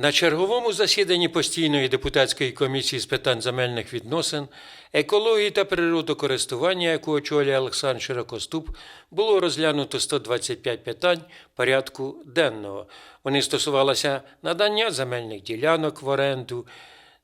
На черговому засіданні постійної депутатської комісії з питань земельних відносин, екології та природокористування, яку очолює Олександр Широкоступ, було розглянуто 125 питань порядку денного. Вони стосувалися надання земельних ділянок в оренду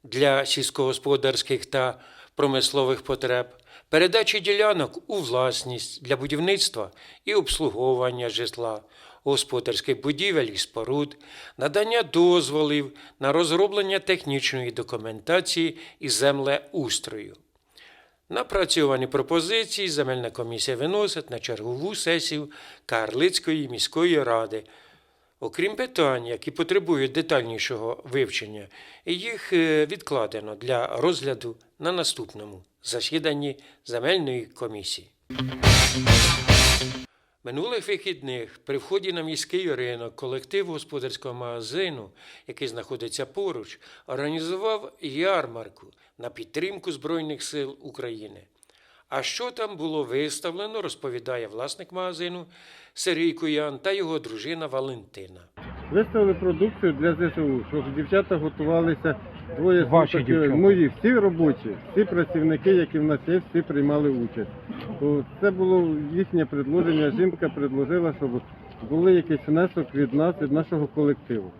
для сільськогосподарських та промислових потреб, передачі ділянок у власність для будівництва і обслуговування житла, господарських будівель і споруд, надання дозволів на розроблення технічної документації і землеустрою. Напрацьовані пропозиції земельна комісія виносить на чергову сесію Карлицької міської ради. Окрім питань, які потребують детальнішого вивчення, їх е, відкладено для розгляду на наступному засіданні земельної комісії. Минулих вихідних при вході на міський ринок колектив господарського магазину, який знаходиться поруч, організував ярмарку на підтримку Збройних сил України. А що там було виставлено, розповідає власник магазину Сергій Куян та його дружина Валентина. Виставили продукцію для ЗСУ, щоб дівчата готувалися. Двоє Ваші суток, дівчата? мої всі робочі, всі працівники, які в нас є, всі приймали участь. То це було їхнє предложення. Жінка предложила, щоб були якийсь внесок від нас, від нашого колективу.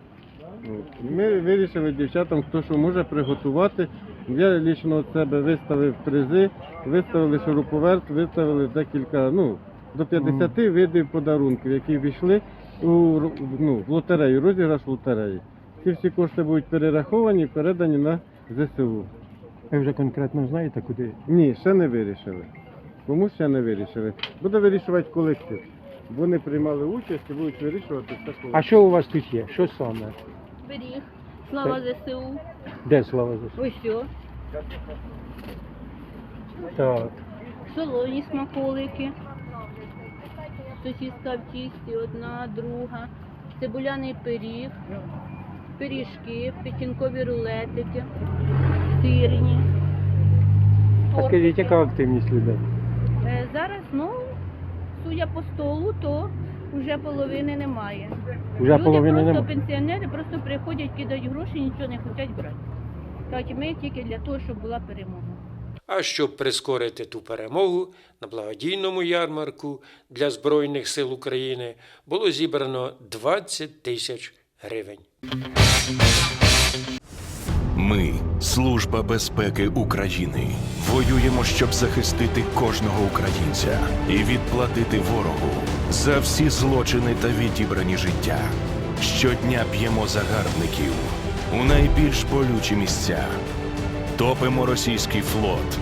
От. Ми вирішили дівчатам, хто що може приготувати. Я лічно від себе виставив призи, виставили шуруповерт, виставили декілька, ну, до 50 видів подарунків, які війшли у ну, в лотерею, розіграш лотереї. Ці всі кошти будуть перераховані і передані на ЗСУ. Ви вже конкретно знаєте, куди? Ні, ще не вирішили. Кому ще не вирішили. Буде вирішувати колектив. Вони приймали участь і будуть вирішувати все колектив. А що у вас тут є? Що саме? Беріг. Слава ЗСУ. Де слава за Ось що. Так. Солоні смаколики. Сосіска в тісті, одна, друга. Цибуляний пиріг. Пиріжки, печінкові рулетики, сирні. А скажіть, яка активність людей? Е, Зараз, ну, судя по столу, то вже половини немає. Вже Люди половини просто немає. пенсіонери просто приходять, кидають гроші, нічого не хочуть брати. Кажуть, ми тільки для того, щоб була перемога. А щоб прискорити ту перемогу на благодійному ярмарку для Збройних сил України було зібрано 20 тисяч гривень. Ми, Служба безпеки України, воюємо, щоб захистити кожного українця і відплатити ворогу за всі злочини та відібрані життя. Щодня б'ємо загарбників у найбільш болючі місця, топимо російський флот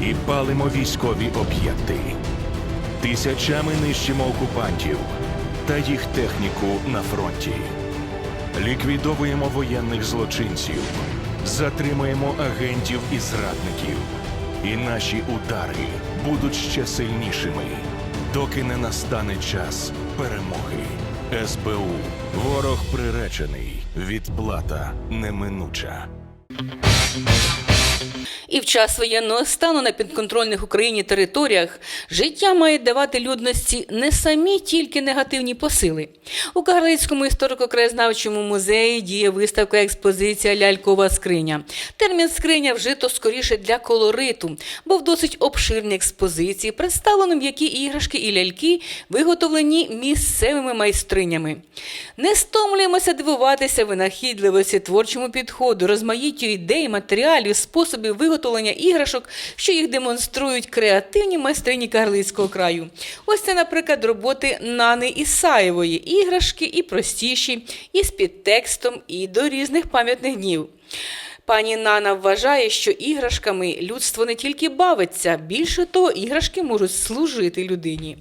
і палимо військові об'єкти. Тисячами нищимо окупантів та їх техніку на фронті. Ліквідовуємо воєнних злочинців, затримуємо агентів і зрадників. І наші удари будуть ще сильнішими, доки не настане час перемоги. СБУ. Ворог приречений. Відплата неминуча. І в час воєнного стану на підконтрольних Україні територіях життя має давати людності не самі тільки негативні посили. У Кагарлицькому історико-краєзнавчому музеї діє виставка експозиція Лялькова скриня. Термін скриня вжито скоріше для колориту, бо в досить обширній експозиції представлено м'які іграшки і ляльки, виготовлені місцевими майстринями. Не стомлюємося дивуватися винахідливості, творчому підходу, розмаїттю ідей, матеріалів, способів виготовлення іграшок, що їх демонструють креативні майстрині Карлицького краю. Ось це, наприклад, роботи Нани Ісаєвої, іграшки і простіші, і з підтекстом, і до різних пам'ятних днів. Пані Нана вважає, що іграшками людство не тільки бавиться, більше того, іграшки можуть служити людині.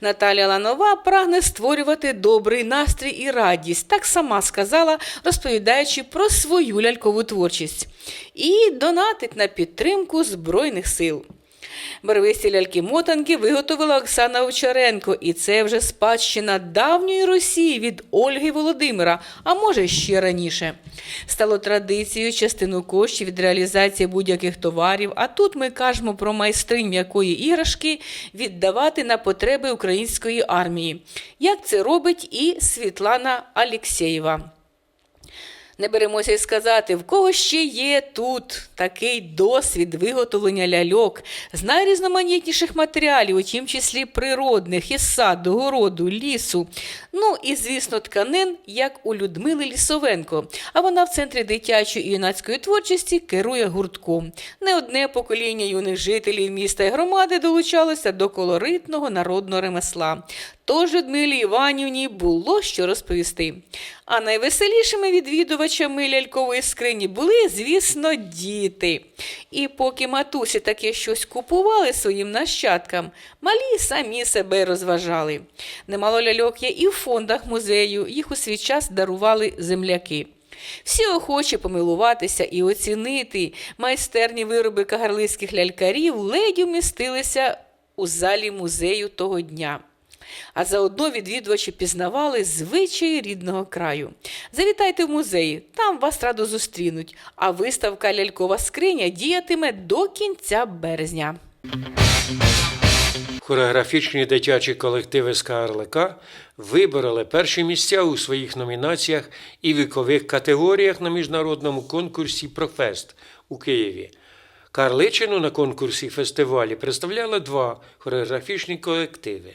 Наталя Ланова прагне створювати добрий настрій і радість, так сама сказала, розповідаючи про свою лялькову творчість, і донатить на підтримку Збройних сил. Барвисті ляльки-мотанки виготовила Оксана Овчаренко, і це вже спадщина давньої Росії від Ольги Володимира, а може ще раніше. Стало традицією частину коштів від реалізації будь-яких товарів, а тут ми кажемо про майстринь м'якої іграшки віддавати на потреби української армії. Як це робить і Світлана Алєксєєва. Не беремося й сказати, в кого ще є тут такий досвід виготовлення ляльок з найрізноманітніших матеріалів, у тім числі природних, із саду, городу, лісу. Ну і, звісно, тканин, як у Людмили Лісовенко. А вона в центрі дитячої і юнацької творчості керує гуртком. Не одне покоління юних жителів міста і громади долучалося до колоритного народного ремесла. Тож Людмилі Іванівні було що розповісти. А найвеселішими відвідувачами лялькової скрині були, звісно, діти. І поки матусі таке щось купували своїм нащадкам, малі самі себе розважали. Немало ляльок є і в фондах музею, їх у свій час дарували земляки. Всі охочі помилуватися і оцінити майстерні вироби кагарлицьких лялькарів ледь умістилися у залі музею того дня. А заодно відвідувачі пізнавали звичаї рідного краю. Завітайте в музеї, там вас радо зустрінуть, а виставка Лялькова скриня діятиме до кінця березня. Хореографічні дитячі колективи з КРЛК вибороли перші місця у своїх номінаціях і вікових категоріях на міжнародному конкурсі Профест у Києві. Карличину на конкурсі фестивалі представляли два хореографічні колективи: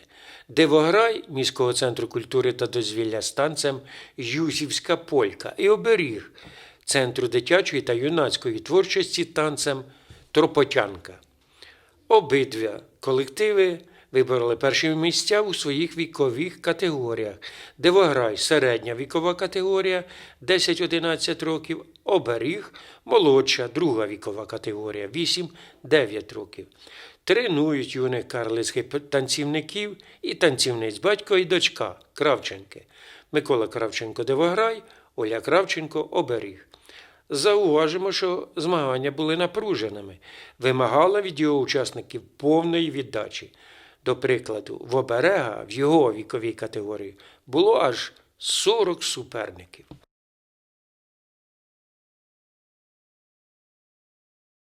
Дивограй міського центру культури та дозвілля з танцем Юзівська Полька і Оберіг Центру дитячої та юнацької творчості танцем Тропотянка. Обидві колективи вибороли перші місця у своїх вікових категоріях. Дивограй середня вікова категорія 10-11 років, оберіг молодша друга вікова категорія 8-9 років. Тренують юних карлицьких танцівників і танцівниць батько і дочка Кравченки. Микола Кравченко Дивограй, Оля Кравченко оберіг. Зауважимо, що змагання були напруженими, вимагали від його учасників повної віддачі. До прикладу, в оберега в його віковій категорії було аж 40 суперників.